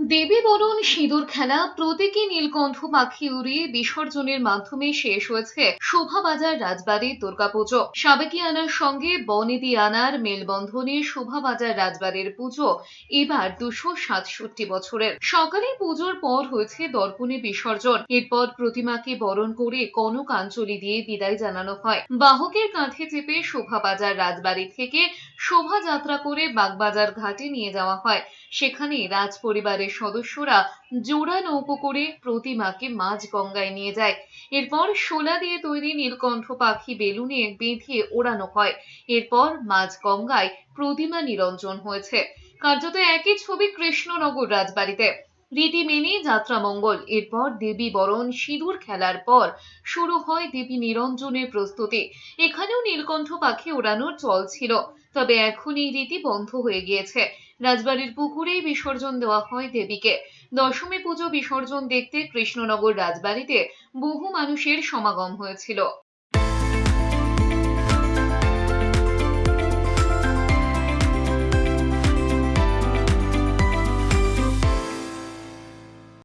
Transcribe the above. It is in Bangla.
দেবী বরণ, সিঁদুর খেলা, প্রতীকী নীলকণ্ঠ পাখি উড়িয়ে বিসর্জনের মাধ্যমে শেষ হয়েছে শোভাবাজার রাজবাড়ির দুর্গাপুজো। সাবেকিয়ানার সঙ্গে বনেদি আনার মেলবন্ধনে শোভাবাজার রাজবাড়ির পুজো এবার দুশো সাতষট্টি বছরের। সকালে পুজোর পর হয়েছে দর্পণে বিসর্জন। এরপর প্রতিমাকে বরণ করে কনক আঞ্জলি দিয়ে বিদায় জানানো হয়। বাহকের কাঁধে চেপে শোভাবাজার রাজবাড়ি থেকে শোভাযাত্রা করে বাগবাজার ঘাটে নিয়ে যাওয়া হয়। সেখানে রাজ পরিবারের সদস্যরা জোড়া নৌকো করে প্রতিমাকে মাঝ গঙ্গায় নিয়ে যায়। এরপর শোলা দিয়ে তৈরি নীলকণ্ঠ পাখি বেলুনে বেঁধে ওড়ানো হয়। এরপর মাঝ গঙ্গায় প্রতিমা নিরঞ্জন হয়েছে। কার্যত একই ছবি কৃষ্ণনগর রাজবাড়িতে। রীতি মেনে যাত্রা মঙ্গল। এরপর দেবী বরণ সিঁদুর খেলার পর শুরু হয় দেবী নিরঞ্জনের প্রস্তুতি। এখানেও নীলকণ্ঠ পাখি ওড়ানোর চল ছিল, তবে এখন এই রীতি বন্ধ হয়ে গিয়েছে। রাজবাড়ির পুকুরেই বিসর্জন দেওয়া হয় দেবীকে। দশমী পুজো বিসর্জন দেখতে কৃষ্ণনগর রাজবাড়িতে বহু মানুষের সমাগম হয়েছিল।